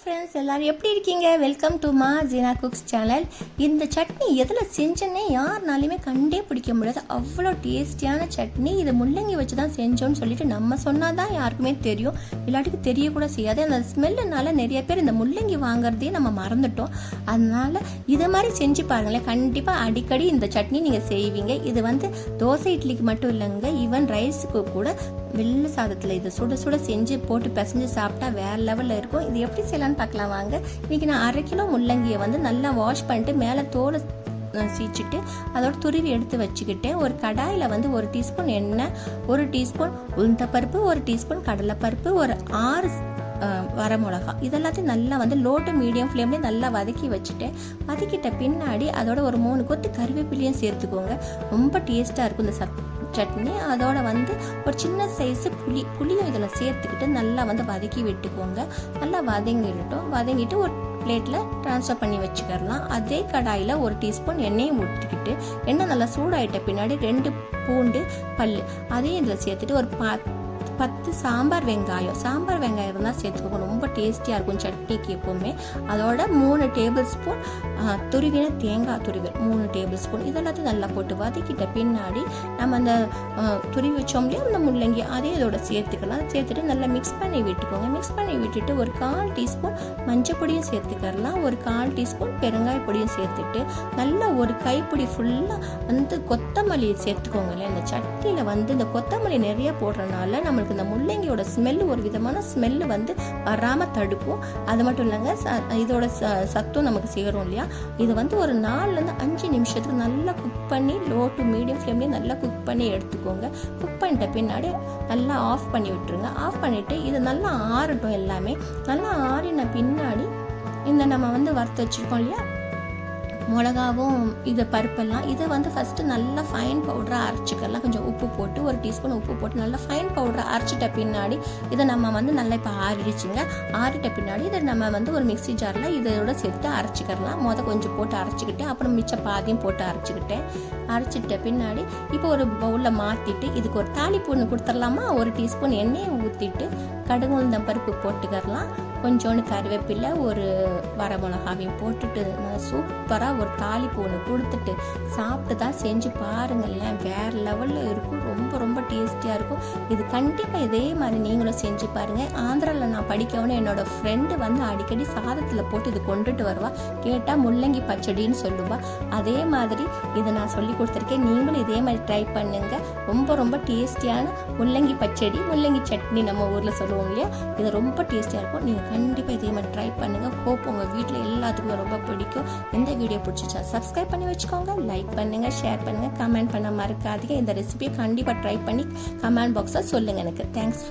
Friends எல்லோரும் எப்படி இருக்கீங்க? வெல்கம் டு மா ஜீனா குக்ஸ் சேனல் இந்த சட்னி எதில் செஞ்சேன்னே யாருனாலையுமே கண்டே பிடிக்க முடியாது. அவ்வளோ டேஸ்டியான சட்னி. இது முள்ளங்கி வச்சு தான் செஞ்சோன்னு சொல்லிட்டு நம்ம சொன்னால் தான் யாருக்குமே தெரியும். இல்லாட்டிக்கு தெரியக்கூட செய்யாது. அந்த ஸ்மெல்லுனால நிறைய பேர் இந்த முள்ளங்கி வாங்குறதையே நம்ம மறந்துட்டோம். அதனால் இதை மாதிரி செஞ்சு பாருங்களேன். கண்டிப்பாக அடிக்கடி இந்த சட்னி நீங்கள் செய்வீங்க. இது வந்து தோசை இட்லிக்கு மட்டும் இல்லைங்க. ஈவன் ரைஸுக்கு கூட வெள்ளை சாதத்தில் இதை சுட சுட செஞ்சு போட்டு பிசைஞ்சு சாப்பிட்டா வேற லெவலில் இருக்கும். இது எப்படி செய்யலான்னு பார்க்கலாம் வாங்க. இன்னைக்கு நான் அரை கிலோ முள்ளங்கியை வந்து நல்லா வாஷ் பண்ணிட்டு மேலே தோலை சீச்சிட்டு அதோட துருவி எடுத்து வச்சுக்கிட்டேன். ஒரு கடாயில் வந்து ஒரு டீஸ்பூன் எண்ணெய் ஒரு டீஸ்பூன் உளுந்தப்பருப்பு ஒரு டீஸ்பூன் கடலைப்பருப்பு ஒரு ஆறு வரமிளகா. இதெல்லாத்தையும் நல்லா வந்து லோ டு மீடியம் ஃப்ளேம்லேயே நல்லா வதக்கி வச்சுட்டேன். வதக்கிட்ட பின்னாடி அதோட ஒரு மூணு கொத்து கருவேப்பிலையும் சேர்த்துக்கோங்க. ரொம்ப டேஸ்ட்டாக இருக்கும் இந்த சத் சட்னி அதோட வந்து ஒரு சின்ன சைஸு புளி புளியும் இதில் சேர்த்துக்கிட்டு நல்லா வந்து வதக்கி விட்டுக்கோங்க. நல்லா வதங்கிடட்டும். வதங்கிட்டு ஒரு பிளேட்டில் ட்ரான்ஸ்ஃபர் பண்ணி வச்சுக்கிடலாம் அதே கடாயில் ஒரு டீஸ்பூன் எண்ணெயும் ஊற்றிக்கிட்டு எண்ணெய் நல்லா சூடாயிட்ட பின்னாடி ரெண்டு பூண்டு பல் அதையும் இதில் சேர்த்துட்டு ஒரு பா பத்து சாம்பார் வெங்காயம். சாம்பார் வெங்காயம் தான் சேர்த்துக்கோங்க ரொம்ப டேஸ்டியாக இருக்கும் சட்னிக்கு எப்போவுமே. அதோட மூணு டேபிள் ஸ்பூன் துருவின தேங்காய் துருவல். மூணு டேபிள் ஸ்பூன் இதெல்லாத்தையும் நல்லா போட்டு வதக்கிட்ட பின்னாடி நம்ம அந்த துருவி வச்சோம் இல்லையா? அந்த முள்ளங்கி அதையும் இதோட சேர்த்துக்கலாம். சேர்த்துட்டு நல்லா மிக்ஸ் பண்ணி விட்டுக்கோங்க. மிக்ஸ் பண்ணி விட்டுட்டு ஒரு கால் டீஸ்பூன் மஞ்சள் பொடியும் சேர்த்துக்கலாம் ஒரு கால் டீஸ்பூன் பெருங்காய பொடியும் சேர்த்துட்டு நல்லா ஒரு கைப்பிடி ஃபுல்லாக வந்து கொத்தமல்லி சேர்த்துக்கோங்களேன் இந்த சட்னியில் வந்து இந்த கொத்தமல்லி நிறைய போடுறதுனால நம்மளுக்கு இந்த முள்ளங்கியோட ஸ்மெல்லு ஒரு விதமான ஸ்மெல்லு வந்து வராமல் தடுக்கும். அது மட்டும் இல்லைங்க ச- இதோட ச சத்தும் நமக்கு சேரும் இல்லையா? இது வந்து ஒரு நாலுலேருந்து அஞ்சு நிமிஷத்துக்கு நல்லா குக் பண்ணி லோ டு மீடியம் ஃப்ளேம்லேயே நல்லா குக் பண்ணி எடுத்துக்கோங்க. குக் பண்ணிட்ட பின்னாடி நல்லா ஆஃப் பண்ணி விட்டுருங்க. ஆஃப் பண்ணிவிட்டு இது நல்லா ஆறட்டும் எல்லாமே. நல்லா ஆறின பின்னாடி இந்த நம்ம வந்து வறுத்து வச்சுருக்கோம் இல்லையா? மிளகாவும் இது பருப்பெல்லாம் இதை வந்து ஃபஸ்ட்டு நல்லா ஃபைன் பவுடராக அரைச்சிக்கலாம். கொஞ்சம் உப்பு போட்டு ஒரு டீஸ்பூன் உப்பு போட்டு நல்லா ஃபைன் பவுடரை அரைச்சிட்ட பின்னாடி இதை நம்ம வந்து நல்லா இப்போ ஆறிடுச்சுங்க. ஆறிட்ட பின்னாடி இதை நம்ம வந்து ஒரு மிக்ஸி ஜாரில் இதோட சேர்த்து அரைச்சிக்கலாம். மொதல் கொஞ்சம் போட்டு அரைச்சிக்கிட்டு அப்புறம் மிச்ச பாதியும் போட்டு அரைச்சிக்கிட்டேன். அரைச்சிட்ட பின்னாடி இப்போ ஒரு பவுலில் மாற்றிட்டு இதுக்கு ஒரு தாளிப்பு ஒன்று கொடுத்துடலாமா? ஒரு டீஸ்பூன் எண்ணெயை ஊற்றிட்டு கடுகு உளுந்தம் பருப்பு போட்டுக்கறலாம். கொஞ்சோண்டு கருவேப்பிலை ஒரு வரமிளகாவையும் போட்டுட்டு சூப்பராக ஒரு தாளிப்பு ஒன்று கொடுத்துட்டு சாப்பிட்டு தான் செஞ்சு பாருங்களேன் வேறு லெவலில் இருக்கும். ரொம்ப ரொம்ப டேஸ்டியாக இருக்கும். இது கண்டிப்பாக இதே மாதிரி நீங்களும் செஞ்சு பாருங்கள் ஆந்திராவில் நான் படிக்கவுன்னு என்னோடய ஃப்ரெண்டு வந்து அடிக்கடி சாதத்தில் போட்டு இது கொண்டுட்டு வருவா. கேட்டால் முள்ளங்கி பச்சடின்னு சொல்லுவா. அதே மாதிரி இதை நான் சொல்லி கொடுத்துருக்கேன். நீங்களும் இதே மாதிரி ட்ரை பண்ணுங்கள் ரொம்ப ரொம்ப டேஸ்டியான முள்ளங்கி பச்சடி முள்ளங்கி சட்னி நம்ம ஊரில் சொல்லுவோம். இல்லையா? இது ரொம்ப டேஸ்டியாக இருக்கும். நீங்கள் கண்டிப்பாக இதே மாதிரி ட்ரை பண்ணுங்கள் ஹோப் உங்கள் வீட்டில் எல்லாத்துக்கும் ரொம்ப பிடிக்கும். இந்த வீடியோ பிடிச்சிச்சா சப்ஸ்கிரைப் பண்ணி வச்சுக்கோங்க. லைக் பண்ணுங்கள் ஷேர் பண்ணுங்கள் கமெண்ட் பண்ண மறக்காதீங்க. இந்த ரெசிபியை கண்டிப்பாக ட்ரை பண்ணி கமெண்ட் பாக்ஸாக சொல்லுங்கள் எனக்கு. தேங்க்ஸ்